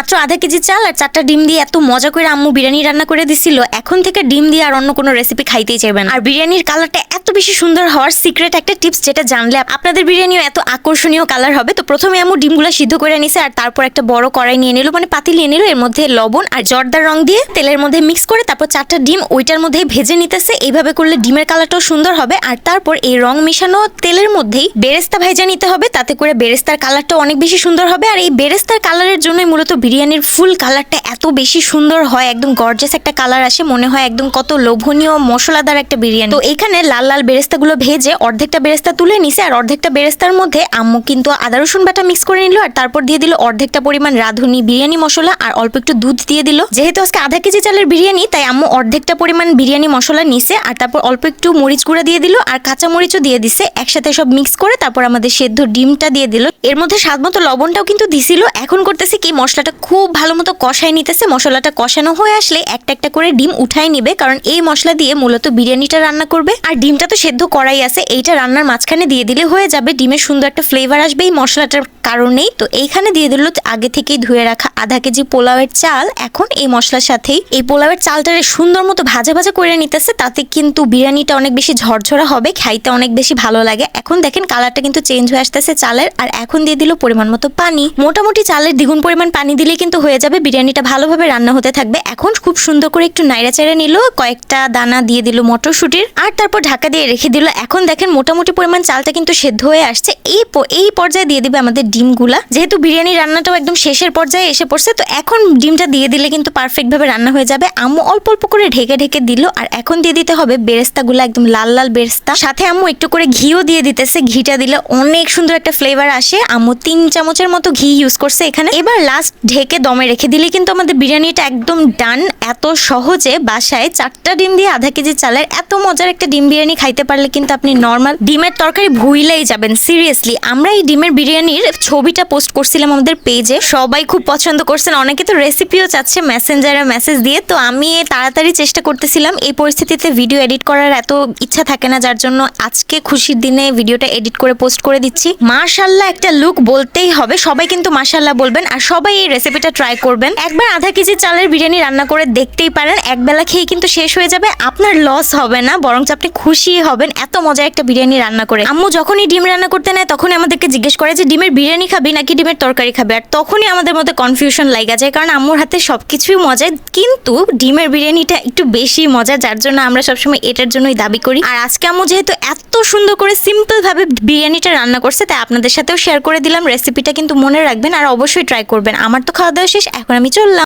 মাত্র আধা কেজি চাল আর চারটা ডিম দিয়ে এত মজা করে আম্মু বিরিয়ানি রান্না করে দিছিল। এখন থেকে ডিম দিয়ে আর অন্য কোনো রেসিপি খাইতেই চাইবেন আর বিরিয়ানির কালারটা এত বেশি সুন্দর হওয়ার সিক্রেট একটা টিপস যেটা জানলে আপনাদের বিরিয়ানিও এত আকর্ষণীয় কালার হবে। তো প্রথমে আম্মু ডিমগুলো সিদ্ধ করে নিছে আর তারপর একটা বড় কড়াই নিয়ে নিল। মানে পাতিল নিয়ে নিল। এর মধ্যে লবণ আর জর্দার রং দিয়ে তেলের মধ্যে মিক্স করে তারপর চারটা ডিম ওইটার মধ্যেই ভেজে নিতেছে। এইভাবে করলে ডিমের কালারটাও সুন্দর হবে। আর তারপর এই রং মিশানো তেলের মধ্যেই বেরেস্তা ভেজে নিতে হবে। তাতে করে বেরেস্তার কালারটা অনেক বেশি সুন্দর হবে। আর এই বেরেস্তার কালারের জন্যই মূলত বিরিয়ানির ফুল কালারটা এত বেশি সুন্দর হয়, একদম গর্জাস একটা কালার আসে, মনে হয় একদম কত লোভনীয় মশলাদার একটা বিরিয়ানি। তো এখানে লাল লাল বেরেস্তাগুলো ভেজে অর্ধেকটা বেরেস্তা তুলে নিছে, আর অর্ধেকটা বেরেস্তার মধ্যে আম্মু কিন্তু আদা, রসুন, বাটা মিক্স করে নিল, আর তারপর দিয়ে দিল অর্ধেকটা পরিমাণ রাঁধুনি বিরিয়ানি মশলা, আর অল্প একটু দুধ দিয়ে দিল। যেহেতু আজকে আধা কেজি চালের বিরিয়ানি, তাই আম্মু অর্ধেকটা পরিমাণ বিরিয়ানি মশলা নিছে, আর তারপর অল্প একটু মরিচ গুঁড়া দিয়ে দিল, আর কাঁচা মরিচও দিয়ে দিছে। একসাথে সব মিক্স করে তারপর আমাদের সেদ্ধ ডিমটা দিয়ে দিল। এর মধ্যে স্বাদ মতো লবণটাও কিন্তু দিছিল। এখন করতেছে কি, মশলাটা খুব ভালো মতো কষাই নিতেছে, মশলাটা কষানো হয়ে আসলে একটা একটা করে ডিম উঠাই নিবে, কারণ এই মশলা দিয়ে মূলত বিরিয়ানিটা রান্না করবে। আর ডিমটা তো সেদ্ধ করাই আছে, এইটা রান্নার মাঝখানে দিয়ে দিলে হয়ে যাবে, ডিমের সুন্দর একটা ফ্লেভার আসবে এই মশলাটার কারণেই। তো এইখানে দিয়ে দিল আগে থেকেই ধুয়ে রাখা আধা কেজি পোলাওয়ের চাল, এখন এই মশলার সাথেই এই পোলাওয়ের চালটারে সুন্দর মতো ভাজা ভাজা করে নিতেছে, তাতে কিন্তু বিরিয়ানিটা অনেক বেশি ঝরঝরা হবে, খাইতে অনেক বেশি ভালো লাগে। এখন দেখেন কালারটা কিন্তু চেঞ্জ হয়ে আসতেছে চালের, আর এখন দিয়ে দিল পরিমাণ মতো পানি। মোটামুটি চালের দ্বিগুণ পরিমাণ পানি দিলে কিন্তু হয়ে যাবে, বিরিয়ানিটা ভালোভাবে রান্না হতে থাকবে। এখন খুব সুন্দর করে একটু নাইড়া চেড়ে নিল, কয়েকটা দানা দিয়ে দিল মটরশুটির, আর তারপর ঢাকা দিয়ে রেখে দিল। এখন দেখেন মোটামুটি পরিমাণ চালটা কিন্তু সেদ্ধ হয়ে আসছে। এই এই পর্যায়ে দিয়ে দিবে আমাদের ডিমগুলা। যেহেতু বিরিয়ানি রান্নাটাও একদম শেষের পর্যায়ে এসে পড়ছে, তো এখন ডিমটা দিয়ে দিলে কিন্তু পারফেক্ট ভাবে রান্না হয়ে যাবে। আম্মু অল্প অল্প করে ঢেকে ঢেকে দিল, আর এখন দিয়ে দিতে হবে বেরেস্তাগুলো, একদম লাল লাল বেরেস্তা। সাথে আম্মু একটু করে ঘিও দিয়ে দিতেছে। ঘিটা দিলে অনেক সুন্দর একটা ফ্লেভার আসে। আম্মু তিন চামচের মতো ঘি ইউজ করছে এখানে। এবার লাস্ট ঢেকে দমে রেখে দিলে কিন্তু আমাদের বিরিয়ানিটা একদম ডান, এত সহজে বাসায় চারটা ডিম দিয়ে আধা কেজি চালের এত মজার একটা ডিম বিরিয়ানি খাইতে পারলে কিন্তু আপনি নর্মাল ডিমের তরকারি ভুইলেই যাবেন। সিরিয়াসলি আমরা এই ডিমের বিরিয়ানির ছবিটা পোস্ট করছিলাম আমাদের পেজে সবাই খুব পছন্দ করছেন, অনেকে তো রেসিপিও চাচ্ছে মেসেঞ্জারে মেসেজ দিয়ে। তো আমি তাড়াতাড়ি চেষ্টা করতেছিলাম, এই পরিস্থিতিতে ভিডিও এডিট করার এত ইচ্ছা থাকে না, যার জন্য আজকে খুশির দিনে ভিডিওটা এডিট করে পোস্ট করে দিচ্ছি। মাশাল্লাহ একটা লুক বলতেই হবে। সবাই কিন্তু মাশাল্লাহ বলবেন, আর সবাই এই রেসিপিটা ট্রাই করবেন। একবার আধা কেজি চালের বিরিয়ানি রান্না করে দেখতেই পারেন, একবেলা খেয়ে কিন্তু শেষ হয়ে যাবে, আপনার লস হবে না, বরঞ্চ আপনি খুশি হবেন, এত মজার একটা বিরিয়ানি রান্না করে। আম্মু যখনই ডিম রান্না করতে নেয়, তখনই আমাদেরকে জিজ্ঞেস করে যে, ডিমের বিরিয়ানি খাবি নাকি ডিমের তরকারি খাবে? আর তখনই আমাদের মধ্যে কনফিউশন লাগা যায়, কারণ আম্মুর হাতে সবকিছুই মজা, কিন্তু ডিমের বিরিয়ানিটা একটু বেশি মজা, যার জন্য আমরা সবসময় এটার জন্যই দাবি করি। আর আজকে আম্মু যেহেতু এত সুন্দর করে সিম্পল ভাবে বিরিয়ানিটা রান্না করছে, তাই আপনাদের সাথেও শেয়ার করে দিলাম রেসিপিটা কিন্তু মনে রাখবেন আর অবশ্যই ট্রাই করবেন। আমার তো খাওয়া দাওয়া শেষ, এখন আমি চললাম।